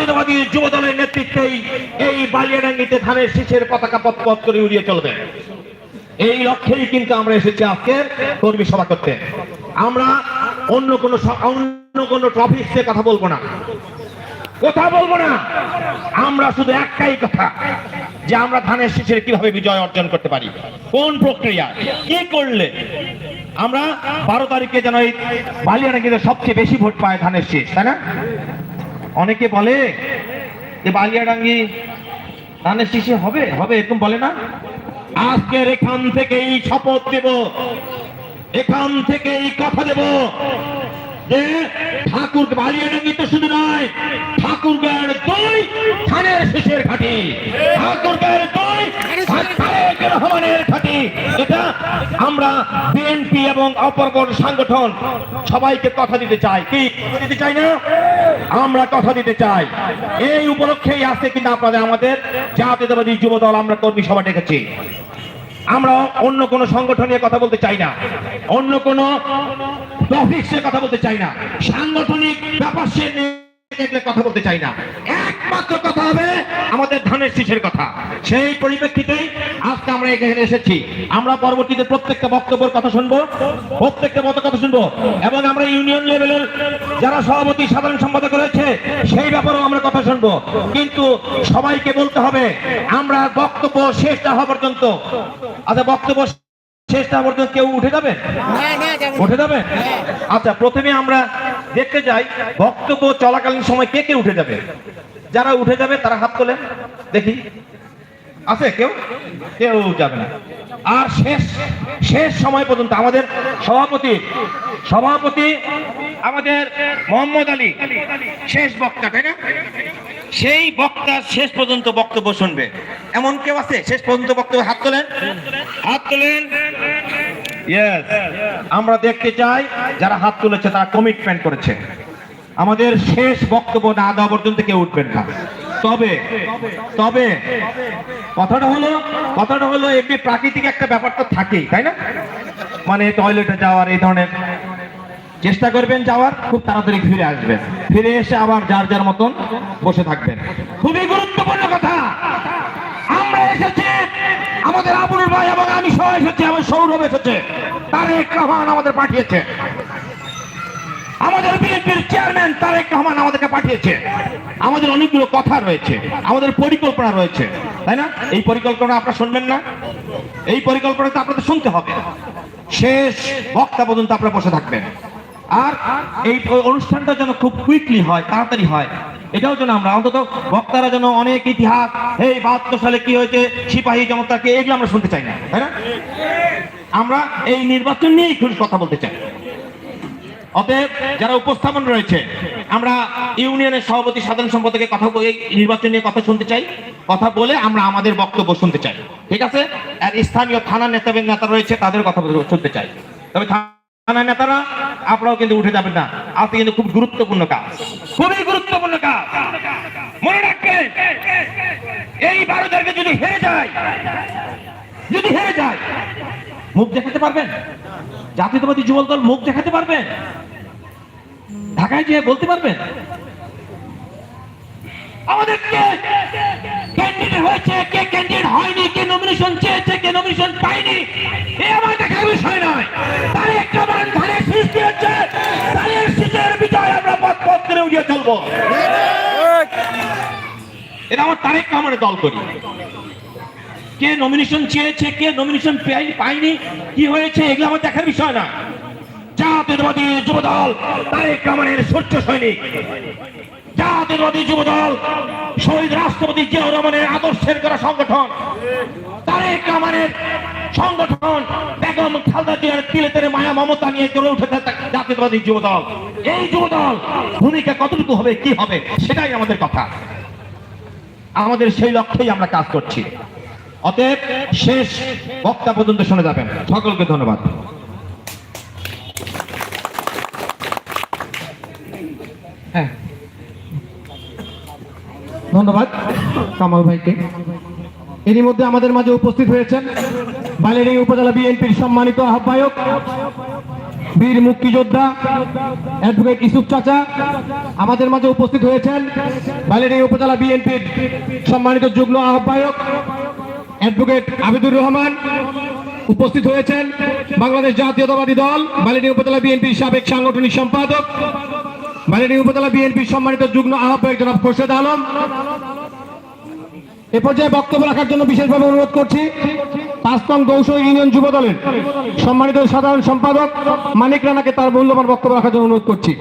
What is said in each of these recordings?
জাতীয়তাবাদী যুব দলের নেতৃত্বেই এই বালিয়াডাঙ্গিতে ধানের শীষের পতাকা পথ পথ করে উড়িয়ে চলবে। এই লক্ষ্যেই কিন্তু আমরা এসেছি আজকের কর্মী সভা করতে। আমরা অন্য স- অন্য টপিক্সে কথা বলব না। কথা বলব না। আমরা শুধু একটাই কথা, যে আমরা ধানের শীষের কীভাবে বিজয় অর্জন করতে পারি, কোন প্রক্রিয়া, কি করলে আমরা বারো তারিখে যেন এই বালিয়ানাগিতে সবচেয়ে বেশি ভোট পায় ধানের শীষ, তাই না? অনেকে বলে যে বালিয়াডাঙ্গি ধানের শীষে হবে? হবে এরকম বলে না? আজকের এখান থেকেই শপথ দেব। এখান থেকেই কথা দেব। যে ঠাকুর বালিয়াডাঙ্গি তো শুধু নয়। ঠাকুর গায়ের দুই ধানের শেষের ঘাটি আমরা বিএনপি এবং অপরপর সবাইকে কথা দিতে চাই। কি দিতে চাই না? আমরা দিতে চাই। এই উপলক্ষেই আছে আপনাদের, আমাদের জাতীয়তাবাদী যুব দল আমরা কর্মী সভা ডেকেছি। আমরা অন্য কোনো সংগঠন কথা বলতে চাই না। অন্য কোনো কথা বলতে চাই না। সাংগঠনিক ব্যাপার সে কথা বলতে চাই না। একমাত্র কথা হবে আমাদের ধানের শীষের কথা। সেই পরিপ্রেক্ষিতেই আজকে আমরা এখানে এসেছি। আমরা পরবর্তীতে প্রত্যেকটা বক্তব্যের কথা শুনব প্রত্যেকটা মত কথা শুনব এবং আমরা ইউনিয়ন লেভেলের যারা সভাপতি সাধারণ সম্পাদক রয়েছে সেই ব্যাপারেও আমরা কথা শুনব। কিন্তু সবাইকে বলতে হবে আমরা বক্তব্য শেষ না হওয়া পর্যন্ত আচ্ছা বক্তব্য শেষ না পর্যন্ত কেউ উঠে যাবে? উঠে যাবে? আচ্ছা প্রথমে আমরা দেখতে যাই বক্তব্য চলাকালীন সময় কে কে উঠে যাবে? যারা উঠে যাবে তারা হাত তোলেন দেখি। আছে কেউ? কেউ যাবে না। আর শেষ শেষ সময় পর্যন্ত আমাদের সভাপতি সভাপতি আমাদের মোহাম্মদ আলী, শেষ বক্তা, তাই না? সেই বক্তা শেষ পর্যন্ত বক্তব্য শুনবে। এমন কেউ আছে? শেষ পর্যন্ত বক্তব্য হাত তোলেন? হাত তোলেন? আমরা দেখতে চাই, যারা হাত তুলেছে, তারা কমিটমেন্ট করেছে। আমাদের শেষ বক্তব্য না দেওয়া পর্যন্ত কেউ উঠবেন না। তবে তবে, কথাটা হলো কথাটা হলো এমনি প্রাকৃতিক একটা ব্যাপার তো থাকেই, তাই না? মানে টয়লেটে যাওয়ার এই ধরনের চেষ্টা করবেন যাওয়ার, খুব তাড়াতাড়ি ফিরে আসবেন। ফিরে এসে আবার যার যার মতন বসে থাকবেন। খুবই গুরুত্বপূর্ণ কথা। আমরা এসেছি, আমাদের আবুল ভাই এবং আমি সহ এসেছি আমার সৌরভ এসেছে, তারেক রহমান আমাদের পাঠিয়েছে। আমাদের বিএনপির চেয়ারম্যান তারেক রহমান আমাদেরকে পাঠিয়েছে। আমাদের অনেকগুলো কথা রয়েছে, আমাদের পরিকল্পনা রয়েছে, তাই না? এই পরিকল্পনা আপনারা শুনবেন না। এই পরিকল্পনা তো আপনাদের শুনতে হবে। শেষ বক্তা পর্যন্ত আপনারা বসে থাকবেন। আর এই অনুষ্ঠানটা যেন খুব কুইকলি হয়, তাড়াতাড়ি হয়, এটাও যেন আমরা অন্তত বক্তারা যেন অনেক ইতিহাস, এই বাহাত্তর সালে কি হয়েছে, সিপাহী চমৎকারকে এগুলো আমরা শুনতে চাই না, তাই না? আমরা এই নির্বাচন নিয়েই খুব কথা বলতে চাই। অতএব যারা উপস্থাপন রয়েছে, আমরা ইউনিয়নের সভাপতি, সাধারণ সম্পাদকের কথা বলে নির্বাচন নিয়ে কথা শুনতে চাই, কথা বলে আমরা আমাদের বক্তব্য শুনতে চাই। ঠিক আছে? আর স্থানীয় থানা নেতা নেতা রয়েছে, তাদের কথা শুনতে চাই। তবে থানা নেতারা, আপনারাও কিন্তু উঠে যাবেন না। আজকে কিন্তু খুব গুরুত্বপূর্ণ কাজ। খুবই গুরুত্বপূর্ণ কাজ। মনে রাখবেন, এই বারো তারিখে যদি হেরে যায়, যদি হেরে যায়, মুখ দেখাতে পারবেন? জাতীয়তাবাদী যুবক দল মুখ দেখাতে পারবেন ঢাকায় যেয়ে বলতে পারবেন আমাদের কে ক্যান্ডিডেট হয়েছে কে ক্যান্ডিডেট হয়নি কে নমিনেশন চেয়েছে কে নমিনেশন পায়নি এ আমার দেখার বিষয় নয়। তার একটা মান ধানের সৃষ্টি হচ্ছে তাদের শীতের বিজয় আমরা পথ পথ করে উড়িয়ে চলবো। এটা আমার তারেক রহমানের দল করি। কে নমিনেশন চেয়েছে, কে নমিনেশন পায়নি, কি হয়েছে এগুলো আমার দেখার বিষয় না। জাতীয়তাবাদী যুব দল তারেক সূর্য সৈনিক। জাতীয়তাবাদী যুব দল শহীদ রাষ্ট্রপতি আদর্শের করা সংগঠন। তারেক সংগঠন বেগম খালদা জিয়ার মায়া মমতা নিয়ে গড়ে উঠেছে জাতীয়তাবাদী যুব দল এই যুব দল ভূমিকা কতটুকু হবে, কি হবে, সেটাই আমাদের কথা। আমাদের সেই লক্ষ্যেই আমরা কাজ করছি। অতএব শেষ বক্তা পর্যন্ত শুনে যাবেন। সকলকে ধন্যবাদ। হ্যাঁ। ধন্যবাদ কামাল ভাইকে। এরই মধ্যে আমাদের মাঝে উপস্থিত হয়েছেন। বালিয়াডি উপজেলা বিএনপির সম্মানিত আহ্বায়ক, বীর মুক্তিযোদ্ধা অ্যাডভোকেট ইসুফ চাচা আমাদের মাঝে উপস্থিত হয়েছেন। বালিয়াডাঙ্গি উপজেলা বিএনপির সম্মানিত যুগ্ম আহ্বায়ক অ্যাডভোকেট আবিদুর রহমান উপস্থিত হয়েছেন বাংলাদেশ জাতীয়তাবাদী দল বালিয়াডাঙ্গি উপজেলা বিএনপির সাবেক সাংগঠনিক সম্পাদক বালিয়াডাঙ্গি উপজেলা বিএনপির সম্মানিত যুগ্ম আহ্বায়ক জনাব খোরশেদ আলম। এ পর্যায়ে বক্তব্য রাখার জন্য বিশেষভাবে অনুরোধ করছি পাঁচ নং গৌস ইউনিয়ন যুব দলের সম্মানিত সাধারণ সম্পাদক মানিক রানাকে তার মূল্যবান বক্তব্য রাখার জন্য অনুরোধ করছি।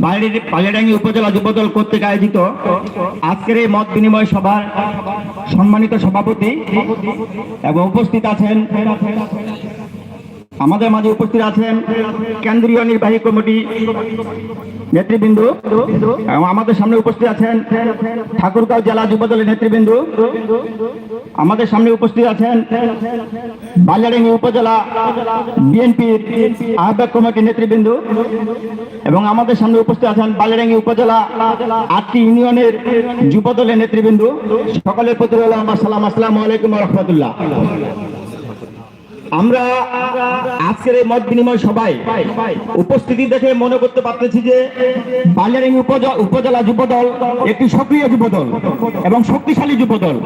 বাইরের উপজেলা যুবদল আয়োজিত মত বিনিময় সভার সম্মানিত সভাপতি এবং উপস্থিত আছেন আমাদের মাঝে উপস্থিত আছেন কেন্দ্রীয় নির্বাহী কমিটি নেতৃবৃন্দ এবং আমাদের সামনে উপস্থিত আছেন ঠাকুরগাঁও জেলা যুবদলের নেতৃবৃন্দ। আমাদের সামনে উপস্থিত আছেন বালিয়াডাঙ্গি উপজেলা বিএনপির আহ্বায়ক কমিটির নেতৃবৃন্দ এবং আমাদের সামনে উপস্থিত আছেন বালিয়াডাঙ্গি উপজেলা আটটি ইউনিয়নের যুবদলের নেতৃবৃন্দ। সকলের প্রতি আমার সালাম। আসসালামু আলাইকুম রহমতুল্লাহ। আমরা আজকের এই মত বিনিময় সবাই উপস্থিতি দেখে মনে করতে পারতেছি যে বালিয়ারিং উপজেলা যুবদল একটি সক্রিয় যুবদল এবং শক্তিশালী যুবদল।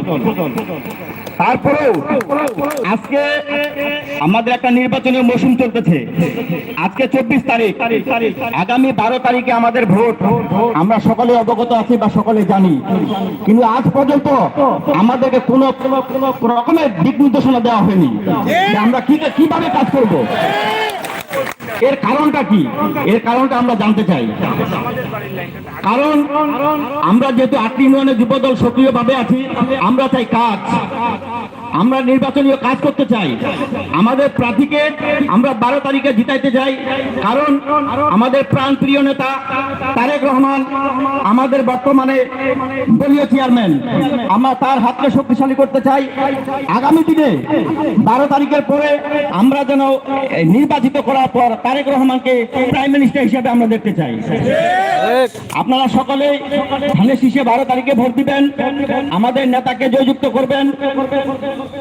তারপরেও আজকে আমাদের একটা নির্বাচনী মৌসুম চলতেছে। আজকে চব্বিশ তারিখ। আগামী বারো তারিখে আমাদের ভোট। আমরা সকলে অবগত আছি বা সকলে জানি। কিন্তু আজ পর্যন্ত আমাদেরকে কোনো রকমের দিক নির্দেশনা দেওয়া হয়নি। আমরা কি কীভাবে কাজ করব? এর কারণটা কি? এর কারণটা আমরা জানতে চাই। কারণ আমরা যেহেতু আটটি ইউনিয়নের যুবদল সক্রিয়ভাবে আছি, আমরা চাই কাজ। আমরা নির্বাচনীয় কাজ করতে চাই। আমাদের প্রার্থীকে আমরা বারো তারিখে জিতাইতে চাই। কারণ আমাদের প্রাণ প্রিয় নেতা তারেক রহমান আমাদের বর্তমানে দলীয় চেয়ারম্যান। আমরা তার হাতকে শক্তিশালী করতে চাই। আগামী দিনে বারো তারিখের পরে আমরা যেন নির্বাচিত করার পর তারেক রহমানকে প্রাইম মিনিস্টার হিসেবে আমরা দেখতে চাই। আপনারা সকলে ধানের শীষে বারো তারিখে ভোট দিবেন। আমাদের নেতাকে জয়যুক্ত করবেন।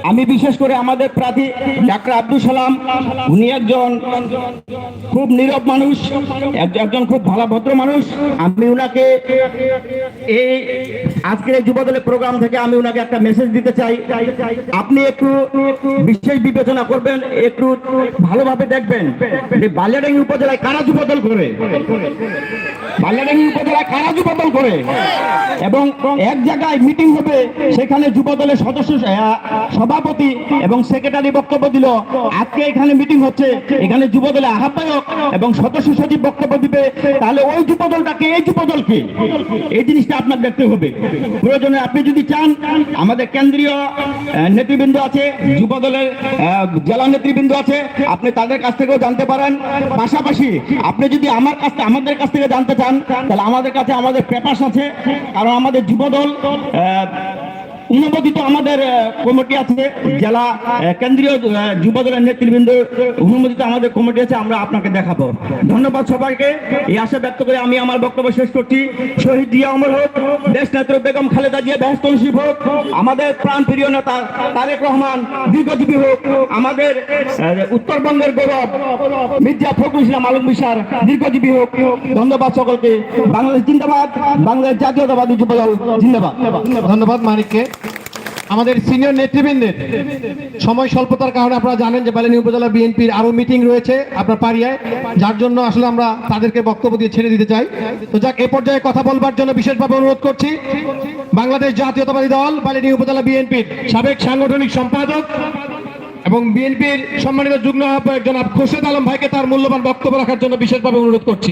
আমি বিশেষ করে আমাদের প্রার্থী ডাক্তার আব্দুল সালাম, উনি একজন খুব নীরব মানুষ একজন খুব ভালো ভদ্র মানুষ। আমি উনাকে এই আজকের এই যুবদলের প্রোগ্রাম থেকে আমি উনাকে একটা মেসেজ দিতে চাই। আপনি একটু বিশেষ বিবেচনা করবেন, একটু ভালোভাবে দেখবেন যে বালিয়াডাঙ্গি উপজেলায় কারা যুবদল করে? বালিয়াডাঙ্গি উপজেলায় কারা যুবদল করে? এবং এক জায়গায় মিটিং হবে, সেখানে যুবদলের সদস্য সভাপতি এবং সেক্রেটারি বক্তব্য দিল। আজকে এখানে মিটিং হচ্ছে। এখানে যুবদলের আহ্বায়ক এবং সদস্য সচিব বক্তব্য দিবে। তাহলে ওই যুবদলটাকে, এই যুবদলকে, এই জিনিসটা আপনার দেখতে হবে। প্রয়োজনে আপনি যদি চান, আমাদের কেন্দ্রীয় নেতৃবৃন্দ আছে, যুবদলের জেলা নেতৃবৃন্দ আছে, আপনি তাদের কাছ থেকেও জানতে পারেন। পাশাপাশি আপনি যদি আমার কাছ থেকে, আমাদের কাছ থেকে জানতে চান, তাহলে আমাদের কাছে আমাদের পেপার্স আছে। কারণ আমাদের যুবদল অনুমোদিত আমাদের কমিটি আছে জেলা কেন্দ্রীয় আহ, যুবদলের নেতৃবৃন্দ অনুমোদিত আমাদের কমিটি আছে আমরা আপনাকে দেখাবো। ধন্যবাদ সবাইকে এই আশা ব্যক্ত করে আমি আমার বক্তব্য শেষ করছি। শহীদ জিয়া অমর হোক দেশ নেত্র বেগম খালেদা জিয়া বেহস্ত নসিব হোক আমাদের প্রাণ প্রিয় নেতা তারেক রহমান দীর্ঘজীবী হোক আমাদের উত্তরবঙ্গের গৌরব মির্জা ফখরুল ইসলাম আলম বিশার দীর্ঘজীবী হোক। ধন্যবাদ সকলকে। বাংলাদেশ জিন্দাবাদ বাংলাদেশ জাতীয়তাবাদী যুবদল জিন্দাবাদ। ধন্যবাদ মানিককে। আমাদের সিনিয়র নেতৃবৃন্দের সময় স্বল্পতার কারণে আপনারা জানেন যে বালিনী উপজেলা বিএনপির আরও মিটিং রয়েছে আপনার পাড়িয়ায়, যার জন্য আসলে আমরা তাদেরকে বক্তব্য দিয়ে ছেড়ে দিতে চাই। তো যাক, এ পর্যায়ে কথা বলবার জন্য বিশেষভাবে অনুরোধ করছি, বাংলাদেশ জাতীয়তাবাদী দল, বালিনী উপজেলা বিএনপির সাবেক সাংগঠনিক সম্পাদক এবং বিএনপির সম্মানিত যুগ্ম আহ্বায়ক জনাব খোরশেদ আলম ভাইকে তার মূল্যবান বক্তব্য রাখার জন্য বিশেষভাবে অনুরোধ করছি।